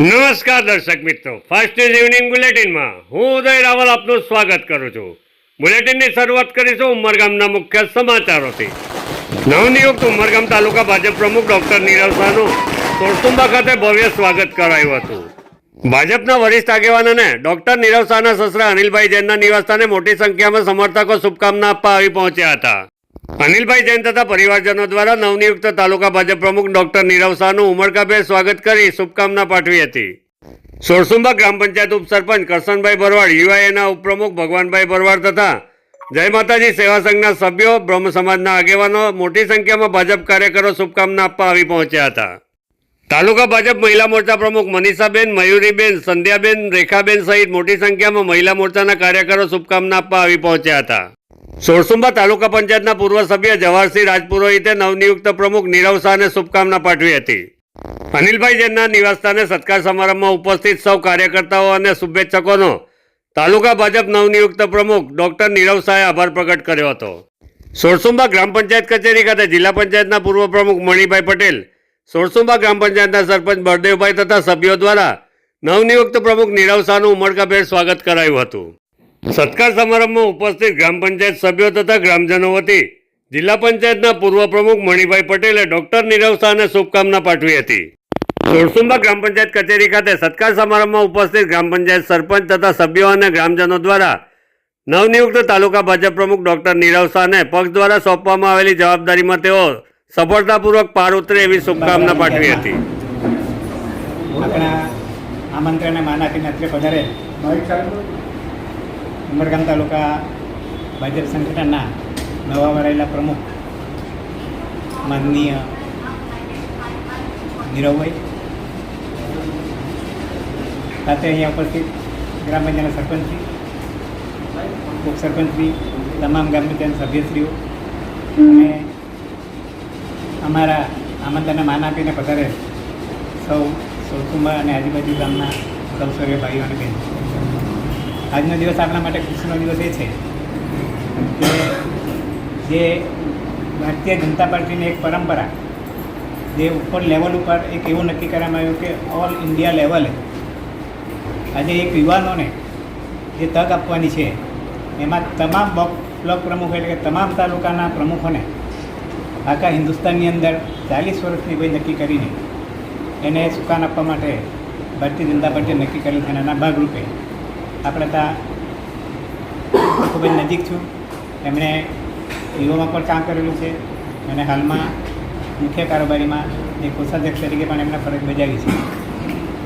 નમસ્કાર દર્શક મિત્રો. ફાસ્ટ ઇઝ ઇવનિંગ બુલેટિનમાં હું ઉદય રાવલ આપનું સ્વાગત કરું છું. બુલેટિનની શરૂઆત કરીશું ઉમરગામના મુખ્ય સમાચારોથી. નવનિયુક્ત ઉમરગામ તાલુકા ભાજપ પ્રમુખ ડોક્ટર નીરવ શાહનું તોરતુંબા ખાતે ભવ્ય સ્વાગત કરાયું હતું. ભાજપના વરિષ્ઠ આગેવાન અને ડોક્ટર નીરવ શાહના સસરા અનિલભાઈ જૈનના નિવાસસ્થાને મોટી સંખ્યામાં સમર્થકો શુભકામના આપવા આવી પહોંચ્યા હતા. અનિલભાઈ જૈન તથા પરિવારજનો દ્વારા નવનિયુક્ત તાલુકા ભાજપ પ્રમુખ ડોક્ટર નીરવ શાહનું ઉમળકાભેર સ્વાગત કરી શુભકામના પાઠવી હતી. સોરસુંબા ગ્રામ પંચાયત ઉપસરપંચ કરશનભાઈ ભરવાડ, યુઆઈએના ઉપપ્રમુખ ભગવાનભાઈ ભરવાડ તથા જય માતાજી સેવા સંઘના સભ્યો, બ્રહ્મ સમાજના આગેવાનો, મોટી સંખ્યામાં ભાજપ કાર્યકરો શુભકામના આપવા આવી પહોંચ્યા હતા. તાલુકા ભાજપ મહિલા મોરચા પ્રમુખ મનીષાબેન, મયુરીબેન, સંધ્યાબેન, રેખાબેન સહિત મોટી સંખ્યામાં મહિલા મોરચાના કાર્યકરો શુભકામના આપવા આવી પહોંચ્યા હતા. સોરસુંબા તાલુકા પંચાયતના પૂર્વ સભ્ય જવાહરસિંહ રાજપુરોહિતે નવનિયુક્ત પ્રમુખ નીરવ શાહને શુભકામના પાઠવી હતી. અનિલભાઈ જૈનના નિવાસસ્થાને સત્કાર સમારંભમાં ઉપસ્થિત સૌ કાર્યકર્તાઓ અને શુભેચ્છકોનો તાલુકા ભાજપ નવનિયુક્ત પ્રમુખ ડોક્ટર નીરવ શાહે આભાર પ્રગટ કર્યો હતો. સોરસુંબા ગ્રામ પંચાયત કચેરી ખાતે જિલ્લા પંચાયતના પૂર્વ પ્રમુખ મણિભાઈ પટેલ, સોરસુંબા ગ્રામ પંચાયતના સરપંચ બળદેવભાઈ તથા સભ્યો દ્વારા નવનિયુક્ત પ્રમુખ નીરવ શાહનું ઉમળકાભેર સ્વાગત કરાયું હતું. સત્કાર સમારંભમાં ઉપસ્થિત ગ્રામ પંચાયત સભ્યો તથા ગ્રામજનો વતી જિલ્લા પંચાયતના પૂર્વ પ્રમુખ મણિભાઈ પટેલે ડોક્ટર નીરવ શાહને શુભકામના પાઠવી હતી. સોરસુંબા ગ્રામ પંચાયત કચેરી ખાતે સત્કાર સમારંભમાં ઉપસ્થિત ગ્રામ પંચાયત સરપંચ તથા સભ્યો અને ગ્રામજનો દ્વારા નવનિયુક્ત તાલુકા ભાજપ પ્રમુખ ડોક્ટર નીરવ શાહને પક્ષ દ્વારા સોંપવામાં આવેલી જવાબદારીમાં તેઓ સફળતાપૂર્વક પાર ઉતરે એવી શુભકામના પાઠવી હતી. આમંત્રણને માન આપીને પધારે ઉમરગામ તાલુકા ભાજપ સંગઠનના નવા વરાયેલા પ્રમુખ માનનીય નીરવભાઈ. સાથે અહીંયા ઉપસ્થિત ગ્રામ પંચાયતના સરપંચશ્રી ઉપસરપંચશ્રી તમામ ગ્રામ પંચાયત સભ્યશ્રીઓ. અને અમારા આમંત્રણને માન આપીને પધારે સૌ સોરસુંબા અને આજુબાજુ ગામના સૌ સર્વે ભાઈઓ અને બહેનો. આજનો દિવસ આપણા માટે ખુશીનો દિવસ એ છે કે જે ભારતીય જનતા પાર્ટીની એક પરંપરા જે ઉપર લેવલ ઉપર એક એવું નક્કી કરવામાં આવ્યું કે ઓલ ઇન્ડિયા લેવલે આજે એક યુવાનોને જે તક આપવાની છે, એમાં તમામ બ્લોક પ્રમુખ એટલે કે તમામ તાલુકાના પ્રમુખોને આખા હિન્દુસ્તાનની અંદર ચાલીસ વર્ષની ભાઈ નક્કી કરીને એને સુકાન આપવા માટે ભારતીય જનતા પાર્ટીએ નક્કી કરેલ છે એના ભાગરૂપે આપણે ત્યાં ખૂબ જ નજીક છું. એમણે યુવામાં પણ કામ કરેલું છે અને હાલમાં મુખ્ય કારોબારીમાં એક કોષાધ્યક્ષ તરીકે પણ એમણે ફરજ બજાવી છે.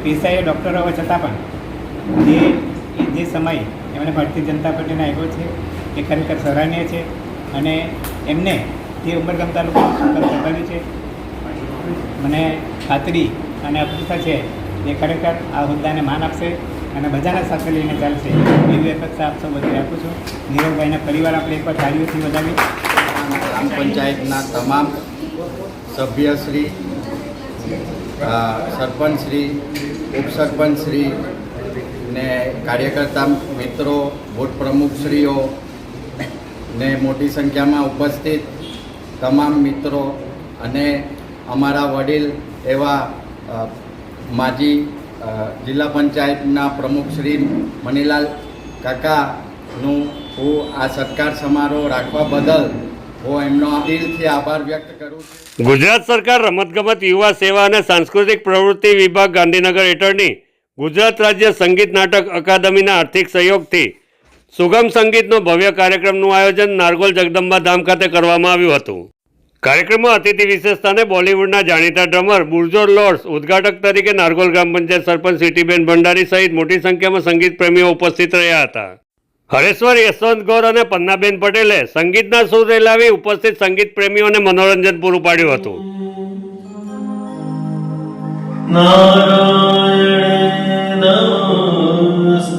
પેશાએ ડૉક્ટર હોવા છતાં પણ જે જે સમય એમણે ભારતીય જનતા પાર્ટીને આપ્યો છે, એ ખરેખર સરાહનીય છે અને એમને જે ઉમરગામ તાલુકાનું સંભાળ્યું છે. મને ખાતરી અને અપેક્ષા છે એ ખરેખર આ હોદ્દાને માન આપશે. અને બધાને સાથે લઈને ચાલશે. એવી અપેક્ષા આપ સૌ બધી આપું છું. નીરવભાઈના પરિવાર આપણે એકવાર તાળીઓથી વધાવી. ગ્રામ પંચાયતના તમામ સભ્યશ્રી સરપંચશ્રી ઉપસરપંચશ્રી ને કાર્યકર્તા મિત્રો વોટ પ્રમુખશ્રીઓ ને મોટી સંખ્યામાં ઉપસ્થિત તમામ મિત્રો અને અમારા વડીલ એવા માજી જિલ્લા પંચાયતના પ્રમુખ શ્રી મનીલાલ કાકાનું હું આ સત્કાર સમારોહ રાખવા બદલ હું એમનો દિલથી આભાર વ્યક્ત કરું છું. ગુજરાત સરકાર રમતગમત યુવા સેવા અને સાંસ્કૃતિક પ્રવૃત્તિ વિભાગ ગાંધીનગર હેઠળની ગુજરાત રાજ્ય સંગીત નાટક અકાદમીના આર્થિક સહયોગથી સુગમ સંગીતનો ભવ્ય કાર્યક્રમનું આયોજન નારગોલ જગદંબા ધામ ખાતે કરવામાં આવ્યું હતું. કાર્યક્રમમાં અતિથિ વિશેષ સ્થાને બોલિવૂડના જાણીતા ડ્રમર બુરજોર લોર્ડ્સ ઉદ્ઘાટક તરીકે નારગોલ ગ્રામ પંચાયત સરપંચ સિટીબેન ભંડારી સહિત મોટી સંખ્યામાં સંગીત પ્રેમીઓ ઉપસ્થિત રહ્યા હતા હરેશ્વર યશવંત ગૌર અને પન્નાબેન પટેલે સંગીતના સુર રેલાવી ઉપસ્થિત સંગીત પ્રેમીઓને મનોરંજન પૂરું પાડ્યું હતું नारायण नमस्तुते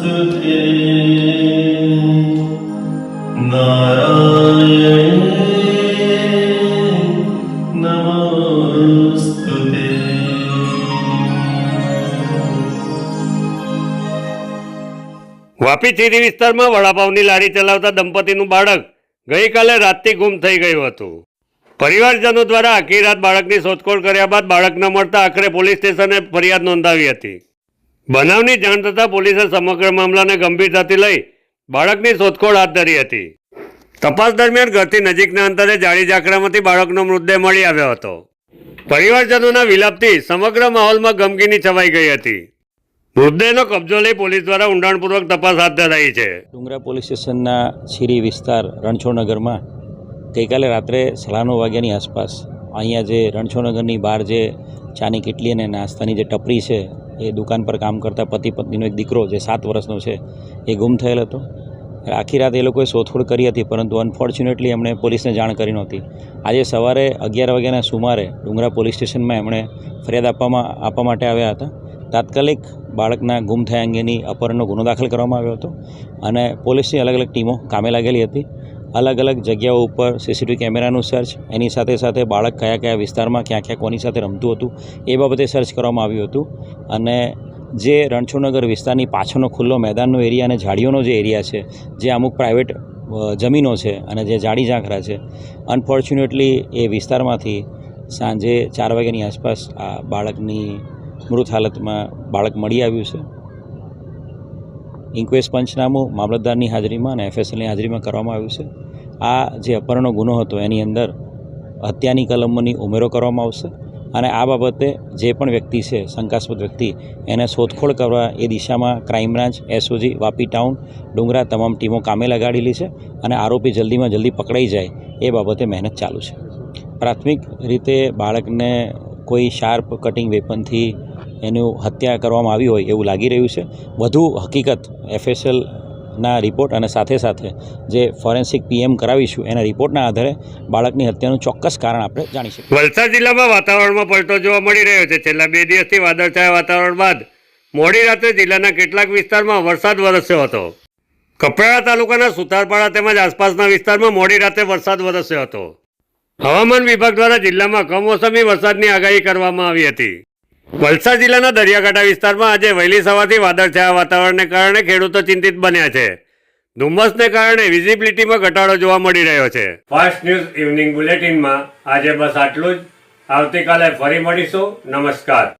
વાપી ચીરી વિસ્તારમાં વડાપાવની લારી ચલાવતા દંપતીનું બાળક ગઈકાલે રાતથી ગુમ થઈ ગયું હતું. પરિવારજનો દ્વારા આખી રાત બાળકની શોધખોળ કર્યા બાદ બાળક ન મળતા આખરે પોલીસ સ્ટેશને ફરિયાદ નોંધાવી હતી. બનાવની જાણ થતાં પોલીસે સમગ્ર મામલાને ગંભીરતાથી લઈ બાળકની શોધખોળ હાથ ધરી હતી. તપાસ દરમિયાન ઘરથી નજીકના અંતરે જાળી ઝાકડામાંથી બાળકનો મૃતદેહ મળી આવ્યો હતો. પરિવારજનોના વિલાપથી સમગ્ર માહોલમાં ગમગીની છવાઈ ગઈ હતી. મૃતદેહનો કબજો લઈ પોલીસ દ્વારા ઊંડાણપૂર્વક તપાસ હાથ ધરાઈ છે. ડુંગરા પોલીસ સ્ટેશનના શીરી વિસ્તાર રણછોડનગરમાં ગઈકાલે રાત્રે સાડા નવ વાગ્યાની આસપાસ અહીંયા જે રણછોડનગરની બહાર જે ચાની કિટલી અને નાસ્તાની જે ટપરી છે, એ દુકાન પર કામ કરતા પતિ પત્નીનો એક દીકરો જે સાત વર્ષનો છે, એ ગુમ થયેલ હતો. આખી રાત એ લોકોએ શોધખોળ કરી હતી, પરંતુ અનફોર્ચ્યુનેટલી એમણે પોલીસને જાણ કરી નહોતી. આજે સવારે અગિયાર વાગ્યાના સુમારે ડુંગરા પોલીસ સ્ટેશનમાં એમણે ફરિયાદ આપવામાં, આપવા માટે આવ્યા હતા. તાત્કાલિક બાળકના ગુમ થયા અંગેની અપહરણનો ગુનો દાખલ કરવામાં આવ્યો હતો અને પોલીસની અલગ અલગ ટીમો કામે લાગેલી હતી. અલગ અલગ જગ્યાઓ ઉપર સીસીટીવી કેમેરાનું સર્ચ એની સાથે સાથે બાળક કયા કયા વિસ્તારમાં ક્યાં ક્યાં કોની સાથે રમતું હતું, એ બાબતે સર્ચ કરવામાં આવ્યું હતું. અને જે રણછોડનગર વિસ્તારની પાછળનો ખુલ્લો મેદાનનો એરિયા અને ઝાડીઓનો જે એરિયા છે, જે અમુક પ્રાઇવેટ જમીનો છે અને જે જાડી ઝાંખરા છે અનફોર્ચ્યુનેટલી એ વિસ્તારમાંથી સાંજે ચાર વાગ્યાની આસપાસ આ બાળકની મૃત હાલતમાં બાળક મળી આવ્યું છે. ઇન્ક્વેસ્ટ પંચનામું મામલતદારની હાજરીમાં અને એફએસએલની હાજરીમાં કરવામાં આવ્યું છે. આ જે અપહરણનો ગુનો હતો, એની અંદર હત્યાની કલમોની ઉમેરો કરવામાં આવશે અને આ બાબતે જે પણ વ્યક્તિ છે, શંકાસ્પદ વ્યક્તિ, એને શોધખોળ કરવા એ દિશામાં crime branch, SOG, Vapi town, Dungra તમામ ટીમો કામે લગાડેલી છે અને આરોપી જલ્દીમાં જલ્દી પકડાઈ જાય એ બાબતે મહેનત ચાલુ છે. પ્રાથમિક રીતે બાળકને કોઈ શાર્પ કટિંગ વેપનથી એનું હત્યા કરવામાં આવી હોય એવું લાગી રહ્યું છે. વધુ હકીકત એફએસએલ ના રિપોર્ટ અને સાથે સાથે જે ફોરેન્સિક પીએમ કરાવીશું એના રિપોર્ટના આધારે બાળકની હત્યાનું ચોક્કસ કારણ આપણે જાણી શકીએ. વલસાડ જિલ્લામાં વાતાવરણમાં પલટો જોવા મળી રહ્યો છે. છેલ્લા બે દિવસથી વાદળછાયા વાતાવરણ બાદ મોડી રાત્રે જિલ્લાના કેટલાક વિસ્તારમાં વરસાદ વરસ્યો હતો. કપરાડા તાલુકાના સુતારપાડા તેમજ આસપાસના વિસ્તારમાં મોડી રાત્રે વરસાદ વરસ્યો હતો. હવામાન વિભાગ દ્વારા જિલ્લામાં કમોસમી વરસાદની આગાહી કરવામાં આવી હતી. વલસાડ જિલ્લાના દરિયાકાંઠા વિસ્તારમાં આજે વહેલી સવારથી વાદળછાયા વાતાવરણને કારણે ખેડૂતો ચિંતિત બન્યા છે. ધુમ્મસને કારણે વિઝિબિલિટીમાં ઘટાડો જોવા મળી રહ્યો છે. ફાસ્ટ ન્યૂઝ ઇવનિંગ બુલેટિનમાં આજે બસ આટલું જ. આવતીકાલે ફરી મળીશું. નમસ્કાર.